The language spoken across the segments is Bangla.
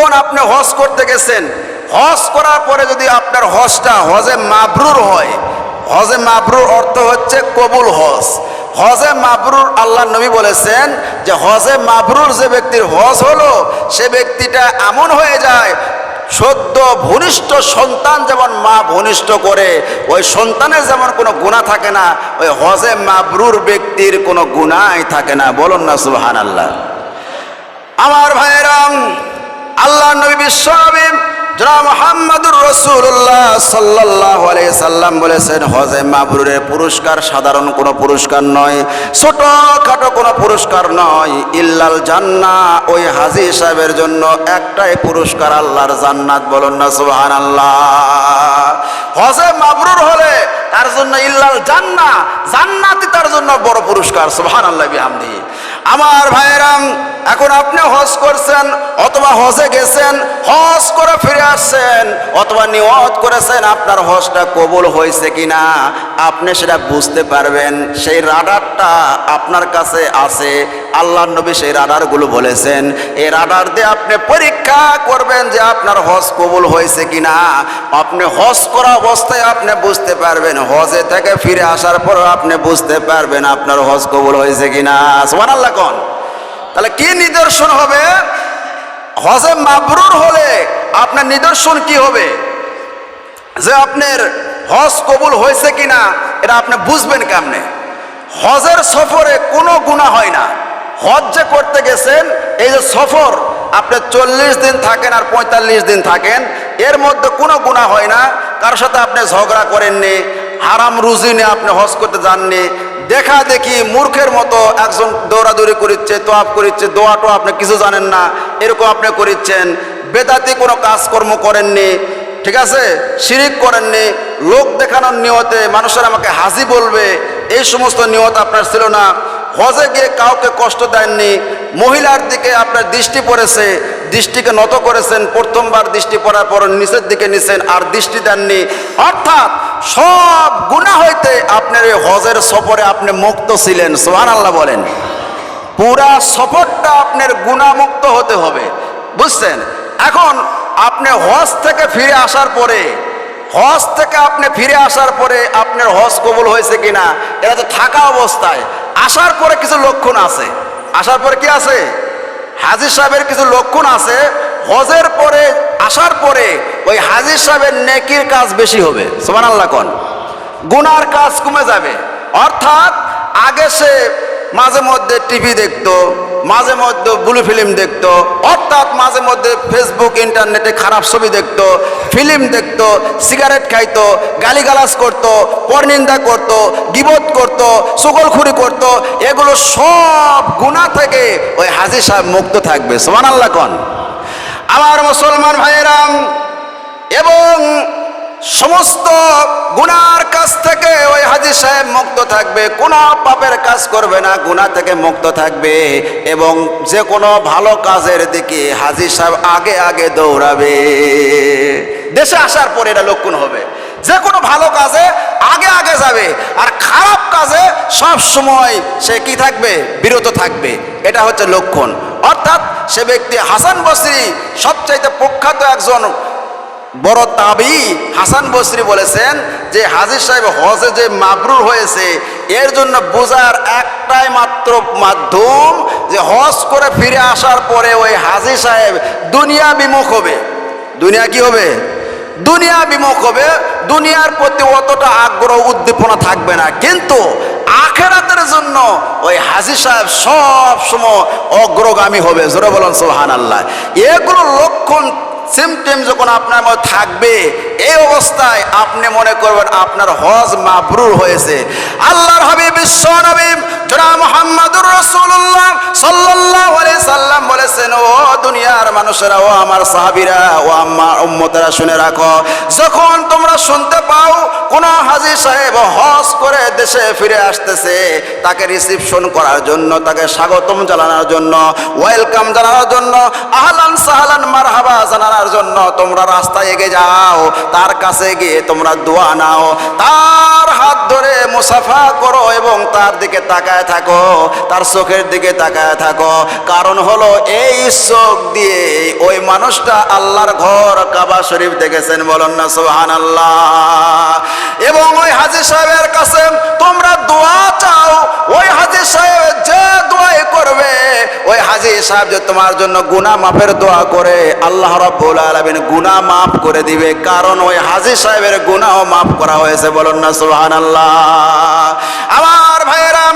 এখন আপনি হজ করতে গেছেন, হজ করার পরে যদি আপনার হজটা হজে মাবরুর হয়, হজে মাবরুর অর্থ হচ্ছে কবুল হজ। হজে মাবরুর আল্লাহ নবী বলেছেন যে, হজে মাবরুর যে ব্যক্তির হজ হলো, সে ব্যক্তিটা এমন হয়ে যায়, সদ্য ভূনিষ্ঠ সন্তান যেমন মা ভূনিষ্ঠ করে, ওই সন্তানের যেমন কোনো গুণা থাকে না, ওই হজে মাবরুর ব্যক্তির কোনো গুণাই থাকে না। বলুন না সুহান আল্লাহ আমার ভাইরাম আল্লাহ নবী বিশ্বনবী জনাব মোহাম্মদুর রসুল্লাহ সাল্লাহ সাল্লাম বলেছেন হজে মাবরুরের পুরস্কার সাধারণ কোনো পুরস্কার নয় ছোট খাটো কোনো পুরস্কার নয়, ইল্লাল জান্না ওই হাজি সাহেবের জন্য একটাই পুরস্কার আল্লাহর জান্নাত, বলুন না সুবহান আল্লাহ হজে মাবরুর হলে তার জন্য ইল্লাল জান্না জান্নাতি তার জন্য বড় পুরস্কার সুবহান আল্লাহ বিহামদি। আমার ভাইরাম এখন আপনি হজ করছেন, অথবা হজে গেছেন, হজ করে ফিরে আসছেন, অথবা নিয়ত করেছেন, আপনার হজটা কবুল হয়েছে কিনা, আপনি সেটা বুঝতে পারবেন। সেই রাডারটা আপনার কাছে আছে আল্লাহ নবী সেই রাডারগুলো বলেছেন। এই রাডার দিয়ে আপনি পরীক্ষা করবেন যে আপনার হজ কবুল হয়েছে কিনা। আপনি হজ করা অবস্থায় আপনি বুঝতে পারবেন, হজে থেকে ফিরে আসার পর আপনি বুঝতে পারবেন আপনার হজ কবুল হয়েছে কিনা। সোমান আল্লাহ কন? তাহলে কি নিদর্শন হবে? হজে মাবরুর হলে আপনার নিদর্শন কি হবে? যে আপনার হজ কবুল হয়েছে কিনা, এটা আপনি বুঝবেন কেমনে? হজের সফরে কোনো গুণা হয় না। হজ যে করতে গেছেন, এই যে সফর আপনি চল্লিশ দিন থাকেন আর পঁয়তাল্লিশ দিন থাকেন, এর মধ্যে কোনো গুণা হয় না। কার সাথে আপনি ঝগড়া করেননি, হারাম রুজি নিয়ে আপনি হজ করতে যাননি, দেখা দেখি মূর্খের মতো একজন দৌড়াদৌড়ি করিচ্ছে তোয়াপ করিচ্ছে দোয়াটো আপনি কিছু জানেন না, এরকম আপনি করিচ্ছেন। বেদাতি কোনো কাজকর্ম করেননি, ঠিক আছে? শিরিক করেননি, লোক দেখানোর নিয়তে মানুষের আমাকে হাজি বলবে, এই সমস্ত নিয়ত আপনার ছিল না। হজে গিয়ে কাউকে কষ্ট দেননি। মহিলার দিকে আপনার দৃষ্টি পড়েছে, দৃষ্টিকে নত করেছেন, প্রথমবার দৃষ্টি পড়ার পর নিচের দিকে নিছেন আর দৃষ্টি দেননি। অর্থাৎ সব গুণা হইতে আপনার এই হজের সফরে আপনি মুক্ত ছিলেন সোহান আল্লাহ বলেন। পুরা সফরটা আপনার গুণামুক্ত হতে হবে, বুঝছেন? এখন আপনি হজ থেকে ফিরে আসার পরে, হজ থেকে আপনি ফিরে আসার পরে আপনার হজ কবুল হয়েছে কিনা, এটা তো থাকা অবস্থায়। আসার পরে কিছু লক্ষণ আছে। আসার পরে কি আছে? হাজির সাহেবের কিছু লক্ষণ আছে। হজের পরে, আসার পরে ওই হাজির সাহেবের নেকির কাজ বেশি হবে। সোমান আল্লাহ কন। গুনার কাজ কমে যাবে। অর্থাৎ আগে সে মাঝে মধ্যে টিভি দেখতো, মাঝে মধ্যে ব্লু ফিল্ম দেখতো, অর্থাৎ মাঝে মধ্যে ফেসবুক, ইন্টারনেটে খারাপ ছবি দেখতো, ফিল্ম দেখতো, সিগারেট খাইতো, গালিগালাজ করতো, পরনিন্দা করতো, গিবত করতো সকলখুরি করতো, এগুলো সব গুণা থেকে ওই হাজি সাহেব মুক্ত থাকবে। সোমান আল্লাহ কন। আমার মুসলমান ভাইয়েরাম, এবং সমস্ত গুনার কাছ থেকে ওই হাজির সাহেব মুক্ত থাকবে, কোনো পাপের কাজ করবে না, গুনাহ থেকে মুক্ত থাকবে এবং যে কোনো ভালো কাজের দিকে হাজির সাহেব আগে আগে দৌড়াবে। দেশে আসার পরে এটা লক্ষণ হবে। যে কোনো ভালো কাজে আগে আগে যাবে, আর খারাপ কাজে সব সময় সে কি থাকবে? বিরত থাকবে। এটা হচ্ছে লক্ষণ। অর্থাৎ সে ব্যক্তি হাসান বসরি সবচাইতে প্রখ্যাত একজন বড় তাবি হাসান বসরি বলেছেন যে হাজির সাহেব হজে যে মাবরুর হয়েছে, এর জন্য বোঝার একটাই মাত্র মাধ্যম যে হজ করে ফিরে আসার পরে ওই হাজির সাহেব দুনিয়া বিমুখ হবে। দুনিয়া কি হবে? দুনিয়া বিমুখ হবে। দুনিয়ার প্রতি অতটা আগ্রহ, উদ্দীপনা থাকবে না। কিন্তু আখেরাতের জন্য ওই হাজি সাহেব সব সময় অগ্রগামী হবে। জোরে বলেন সোহান আল্লাহ এগুলো লক্ষণ সিমটেম যখন আপনার মধ্যে থাকবে এই অবস্থায় আপনি মনে করবেন আপনার হজ মাবরুর হয়েছে। আল্লাহর হাবিব বিশ্ব নবী জনাব মোহাম্মদুর রাসূলুল্লাহ সাল্লাল্লাহু আলাইহি সাল্লাম বলেছেন, ও দুনিয়ার মানুষেরা, ও আমার সাহাবীরা, ও আমার উম্মতেরা, শুনে রাখো, যখন তোমরা শুনতে পাও কোন হাজী সাহেব হজ করে দেশে ফিরে আসতেছে, তাকে রিসিপশন করার জন্য, তাকে স্বাগতম জানানোর জন্য ওয়েলকাম জানানোর জন্য, আহলান সাহলান মারহাবা জানানোর জন্য তোমরা রাস্তায় এগিয়ে যাও তার কাছে গিয়ে তোমরা দোয়া নাও। তার হাত ধরে মুসাফা করো এবং তার দিকে তাকায় থাকো, তার চোখের দিকে তাকায় থাকো। কারণ হলো এই চোখ দিয়ে ওই মানুষটা আল্লাহর ঘর কাবা শরীফ দেখেছেন, বলুন না সোহান আল্লাহ এবং ওই হাজি সাহেবের কাছে তোমরা দোয়া চাও, ওই হাজি সাহেব যে দোয়াই করবে, ওই হাজি সাহেব যে তোমার জন্য গুনা মাফের দোয়া করে, আল্লাহ রাব্বুল আলামিন গুনা মাফ করে দিবে। কারণ ওই হাজি সাহেবের গুনাহ মাফ করা হয়েছে বলুন না সুবহানাল্লাহ। আমার ভাইয়েরাম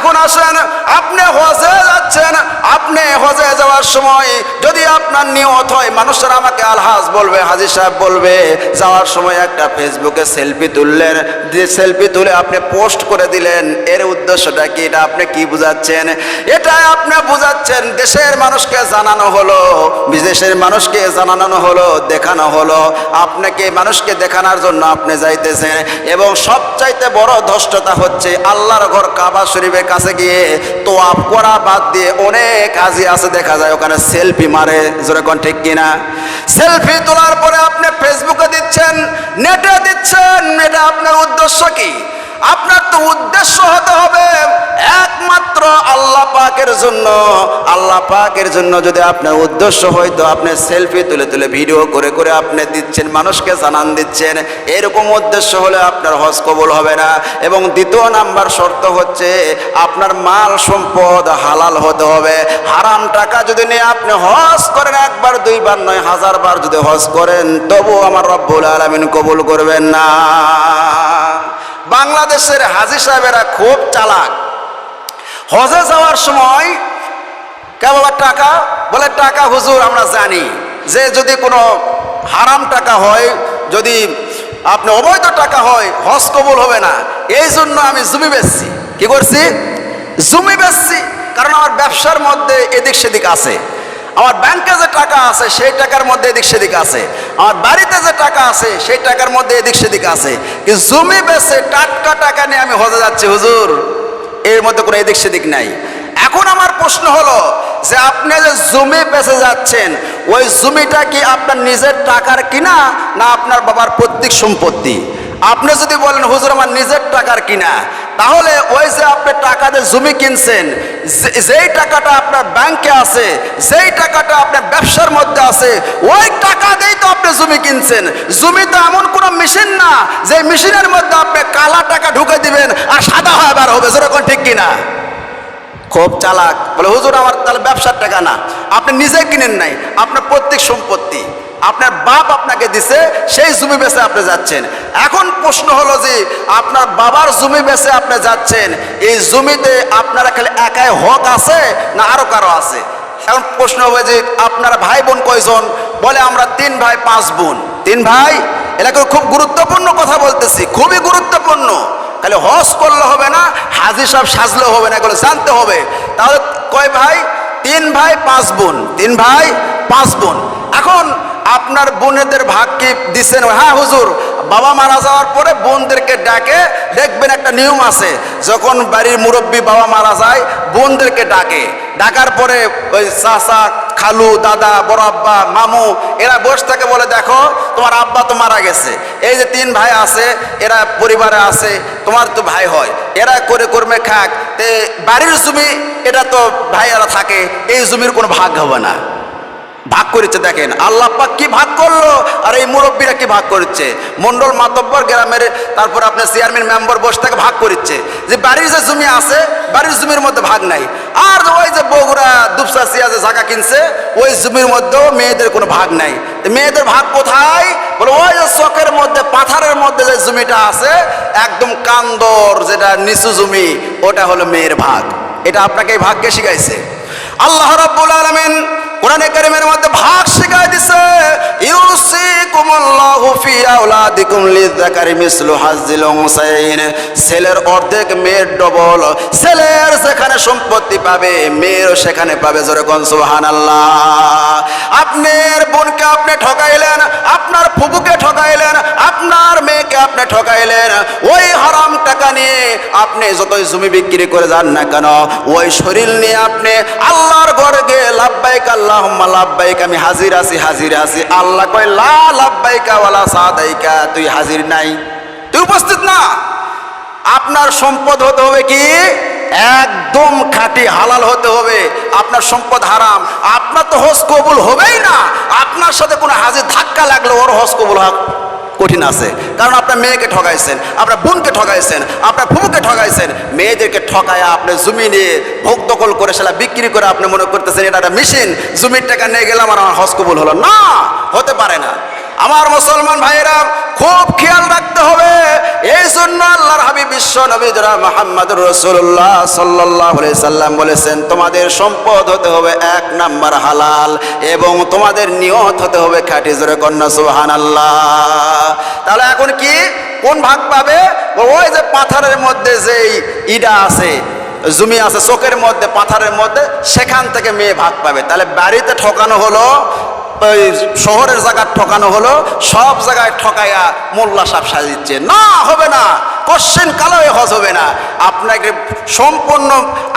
এখন আসেন, আপনি হজে যাচ্ছেন, আপনি হজে যাওয়ার সময় যদি আপনার নিয়ত হয়, মানুষেরা আমাকে আলহাজ বলবে, হাজি সাহেব বলবে, যাওয়ার সময় একটা ফেসবুকে সেলফি তুললেন, যে সেলফি তুলে আপনি পোস্ট করে দিলেন, এর উদ্দেশ্যটা কি, এটা আপনি কি বুঝাচ্ছেন? এটাই আপনি বুঝাচ্ছেন, দেশের মানুষকে জানানো হলো, বিদেশের মানুষকে জানানো হলো, দেখানো হলো, আপনাকে, মানুষকে দেখানোর জন্য আপনি যাইতেছেন, এবং সবচাইতে বড় ধষ্টতা হচ্ছে আল্লাহর ঘর কাবা শরীফের কাছে গিয়ে তোয়াপ করা বাদ দিয়ে অনেক হাজি আছে, দেখা যায় ওখানে সেলফি মারে যেরকম ঠিক কিনা? সেলফি তোলার পরে আপনি ফেসবুকে দিচ্ছেন, নেটে দিচ্ছেন, এটা আপনার উদ্দেশ্য কি? আপনার তো উদ্দেশ্য একমাত্র আল্লাহ পাকের জন্য, আল্লাহ পাকের জন্য যদি আপনার উদ্দেশ্য হয়তো আপনি সেলফি তুলে তুলে ভিডিও করে করে আপনি দিচ্ছেন, মানুষকে জানান দিচ্ছেন। এরকম উদ্দেশ্য হলে আপনার হজ কবুল হবে না। এবং দ্বিতীয় নাম্বার শর্ত হচ্ছে আপনার মাল সম্পদ হালাল হতে হবে। হারাম টাকা যদি নিয়ে আপনি হজ করেন, একবার, দুইবার নয় হাজার বার যদি হজ করেন তবু আমার রব্বুল আলমিন কবুল করবেন না। বাংলাদেশের হাজি সাহেবেরা খুব চালাক। হজে যাওয়ার সময় কে টাকা? বলে, টাকা হুজুর, আমরা জানি। যে যদি কোনো হারাম টাকা হয়, যদি আপনি অবৈধ টাকা হয়, হজ কবুল হবে না। এই জন্য আমি জমি বেচছি। কি করছি? জমি বেচছি। কারণ আমার ব্যবসার মধ্যে এদিক সেদিক আছে। আমার ব্যাংকে যে টাকা আছে, সেই টাকার মধ্যে এদিক সেদিক আছে। আমার বাড়িতে যে টাকা আছে, সেই টাকার মধ্যে এদিক সেদিক আছে। জমি বেচে টাটকা টাকা নিয়ে আমি হজে যাচ্ছি, হুজুর? এর মধ্যে কোনো এদিক সেদিক নাই। এখন আমার প্রশ্ন হলো যে আপনি যে জমি বেঁচে যাচ্ছেন, ওই জমিটা কি আপনার নিজের টাকার কিনা না আপনার বাবার প্রত্যেক সম্পত্তি? আপনি যদি বলেন, হুজুর, আমার নিজের টাকার কিনা? তাহলে ওই যে আপনি টাকা দিয়ে জমি কিনছেন যেই টাকাটা আপনার ব্যাংকে আছে, যেই টাকাটা আপনার ব্যবসার মধ্যে আছে, ওই টাকা দিয়েই তো আপনি জমি কিনছেন। জমি তো এমন কোনো মেশিন না, যে মেশিনের মধ্যে আপনি কালা টাকা ঢুকে দিবেন আর সাদা হয়ে বার হবে, যেরকম ঠিক কিনা? খুব চালাক। বলে, হুজুর, আমার তাহলে ব্যবসার টাকা না। আপনি নিজে কিনেন নাই, আপনার প্রত্যেক সম্পত্তি। আপনার বাপ আপনাকে দিছে, সেই জমি বেচে আপনি যাচ্ছেন। এখন প্রশ্ন হলো যে, আপনার বাবার জমি বেচে আপনি যাচ্ছেন, এই জমিতে আপনারা খালি একাই হক আছে না আরও কারও আছে? এখন প্রশ্ন হবে যে, আপনার ভাই বোন কয়জন? বলে আমরা তিন ভাই, পাঁচ বোন। তিন ভাই? এলাকায় খুব গুরুত্বপূর্ণ কথা বলতেছি, খুবই গুরুত্বপূর্ণ। তাহলে হজ করলে হবে না হাজির সাহেব সাজলেও হবে না, এগুলো জানতে হবে। তাহলে কয় ভাই? তিন ভাই, পাঁচ বোন। তিন ভাই, পাঁচ বোন। এখন আপনার বোনেদের ভাগ কি দিচ্ছেন হ্যাঁ হুজুর। বাবা মারা যাওয়ার পরে বোনদেরকে ডাকে, দেখবেন একটা নিয়ম আছে। যখন বাড়ির মুরব্বী বাবা মারা যায়, বোনদেরকে ডাকে। ডাকার পরে ওই চাচা, খালু, দাদা, বড় আব্বা, মামু, এরা বসে থাকে, বলে, দেখো, তোমার আব্বা তো মারা গেছে। এই যে তিন ভাই আছে, এরা পরিবারে আছে, তোমার তো ভাই হয়। এরা করে কর্মে খাক। তে বাড়ির জমি, এটা তো ভাইয়েরা থাকে, এই জমির কোনো ভাগ হবে না। ভাগ করেছে দেখেন। আল্লাহ পাক কি ভাগ করল? আর এই মুরব্বীরা কি ভাগ করেছে? মন্ডল মাতব্বর গ্রামের, তারপর আপনার চেয়ারম্যান মেম্বার বসে থেকে ভাগ করেছে। যে বাড়ির যে জমি আছে, বাড়ির জমির মধ্যে ভাগ নাই। আর ওই যে বগুড়া দুপসা সিয়া যে জায়গা কিনছে, ওই জমির মধ্যেও মেয়েদের কোনো ভাগ নাই। মেয়েদের ভাগ কোথায়? বলে ওই যে চকের মধ্যে, পাথারের মধ্যে যে জমিটা আছে, একদম কান্দর যেটা নিচু জমি, ওটা হলো মেয়ের ভাগ। এটা আপনাকে এই ভাগকে শিখাইছে। আল্লাহ রাব্বুল আলামিন কোরআনে কারিমের মধ্যে ভাগ শিখাই দিছে আপনার বোনকে আপনি ঠকাইলেন, আপনার ঠকাইলেন, আপনার মেয়েকে আপনি ঠকাইলেন, ওই হারাম টাকা নিয়ে আপনি যতই জমি বিক্রি করে যান না কেন, ওই শরীর নিয়ে আপনি আল্লাহর ঘরে লাভবাইক আল্লাহ আমি হাজির আছি হাজির আছি। আল্লাহ কয়, লা লাভবাইকা ওয়ালা সাদাইকা, তুই হাজির নাই। তুই উপস্থিত না। আপনার সম্পদ হতে হবে কি? একদম খাঁটি, হালাল হতে হবে। আপনার সম্পদ হারাম। আপনার তো হজ কবুল হবেই না। আপনার সাথে কোনো হাজির ধাক্কা লাগল ওর হজ কবুল হওয়া কঠিন আছে। কারণ আপনার মেয়েকে ঠকাইছেন আপনার বোনকে ঠকাইছেন আপনার ফুবুকে ঠকাইছেন মেয়েদেরকে ঠকায় আপনি জমি নিয়ে ভোগ দখল করে সেটা বিক্রি করে আপনি মনে করতেছেন এটা একটা মেশিন, জমির টাকা নিয়ে গেলাম আর আমার হজ কবুল হলো না। হতে পারে না। আমার মুসলমান ভাইয়েরা, খুব খেয়াল রাখতে হবে এই জন্য বিশ্ব নবী জরা মোহাম্মদ রসুল্লাহ সাল্লাহ সাল্লাম বলেছেন, তোমাদের সম্পদ হতে হবে এক নাম্বার হালাল এবং তোমাদের নিয়ত হতে হবে খাঁটি জোরে কন্যা সুহান আল্লাহ তাহলে এখন কি? কোন ভাগ পাবে? ওই যে পাথরের মধ্যে যেই ইডা আছে, জমি আছে, চোখের মধ্যে, পাথরের মধ্যে, সেখান থেকে মেয়ে ভাগ পাবে। তাহলে বাড়িতে ঠকানো হলো, ওই শহরের জায়গায় ঠকানো হলো, সব জায়গায় ঠকাইয়া মোল্লা সাপ সাজিচ্ছে। না, হবে না। কোশ্চেন কালো হজ হবে না। আপনাকে সম্পূর্ণ,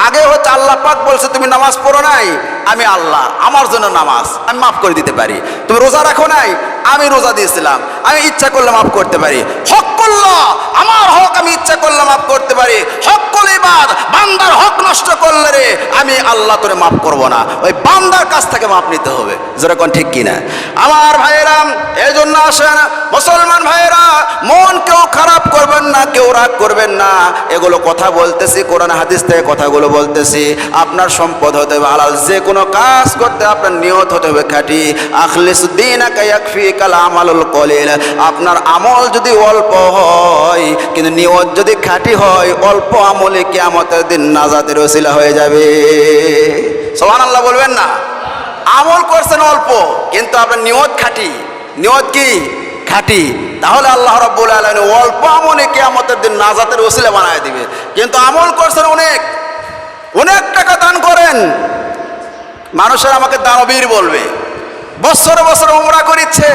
আগে হচ্ছে আল্লাহ পাক বলছে, তুমি নামাজ পড়ো নাই, আমি আল্লাহ, আমার জন্য নামাজ, আমি মাফ করে দিতে পারি। তুমি রোজা রাখো নাই, আমি রোজা দিয়েছিলাম, আমি ইচ্ছা করলে মাফ করতে পারি। হক করল, আমার হক আমি ইচ্ছা করলে মাফ করতে পারি। নষ্ট করলে রে, আমি আল্লাহ তোরে মাফ করব না। ওই বান্দার কাছ থেকে মাপ নিতে হবে। যেরকম ঠিক কিনা? আমার ভাইয়েরাম এই জন্য আসেন। মুসলমান ভাইয়েরা, মন কেউ খারাপ করবেন না, কেউ রাগ করবেন না। এগুলো কথা বলতেছি, কোরআন হাদিস থেকে কথাগুলো বলতেছি। আপনার সম্পদ হতে হবে হালাল। যে কোনো কাজ করতে আপনার নিয়ত হতে হবে খাঁটি। ইয়াকফি কাল আমালুল কলিল। আপনার আমল যদি অল্প হয়, কিন্তু নিয়ত যদি খাঁটি হয়, অল্প আমলে কিয়ামতের দিন নাজাতের ওসিলা হয়ে যাবে। সুবহানাল্লাহ বলবেন না? আমল করছেন অল্প, কিন্তু আপনার নিয়ত খাঁটি। নিয়ত কি? খাঁটি। তাহলে আল্লাহ রব্বুল আলম অল্প আমলে কিয়ামতের দিন নাজাতের ওসিলা বানায় দিবে। কিন্তু আমল করছেন অনেক। অনেক টাকা দান করেন। মানুষের আমাকে দানবীর বলবে। বছরে বছরে উমরা করিচ্ছে,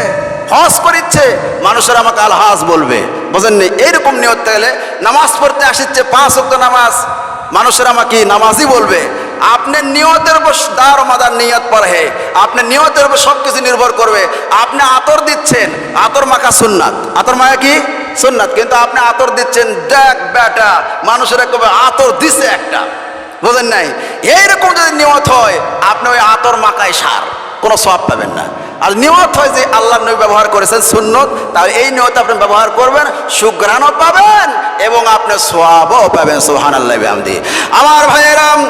হজ করিচ্ছে, মানুষের আমাকে আলহাজ বলবে। বোঝেননি? এইরকম নিয়ত গেলে নামাজ পড়তে আসিচ্ছে, পাঁচ অক্ট নামাজ। মানুষের আমাকে নামাজই বলবে আপনার নিয়তের উপর দার মাদার নিয়ত পর হে আপনার নিয়তের উপর সব কিছু নির্ভর করবে, আপনি আতর দিচ্ছেন, আতর মাখা সুন্নাত। আতর মাখা কি? সুন্নাত। কিন্তু আপনি আতর দিচ্ছেন, দেখ বেটা, মানুষের একবার আতর দিছে একটা। বোঝেন নাই? এইরকম যদি নিয়ত হয়, আপনি ওই আতর মাকায় সার, কোনো সব পাবেন না। আর নিয়ত হয় যে আল্লাহ নবী ব্যবহার করেছেন সুন্নত, তাহলে এই নিয়ত আপনি ব্যবহার করবেন সুগ্রাণও পাবেন এবং আপনি সোয়াবও পাবেন সোহান আল্লাহ আমার ভাইয়েরাম,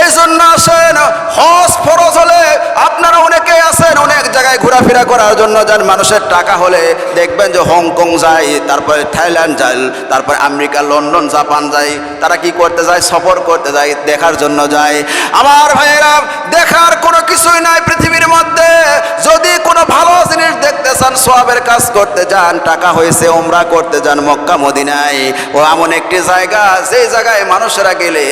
এই জন্য আসেন হস ফরজ হলে আপনারা অনেকে আসেন অনেক জায়গায় ঘোরাফেরা করার জন্য যান, মানুষের টাকা হলে দেখবেন যে হংকং যায়, তারপরে থাইল্যান্ড যায়, তারপরে আমেরিকা, লন্ডন, জাপান যায়। তারা কি করতে যায়? সফর করতে যায়, দেখার জন্য যায়। আমার ভাইয়েরা, দেখার কোনো কিছুই নাই পৃথিবীর মধ্যে। যদি কোনো ভালো জিনিস দেখতে চান, সোয়াবের কাজ করতে যান, টাকা হয়েছে ওমরা করতে যান মক্কা, মদিনায়। ও এমন একটি জায়গা যেই জায়গায় মানুষেরা গেলে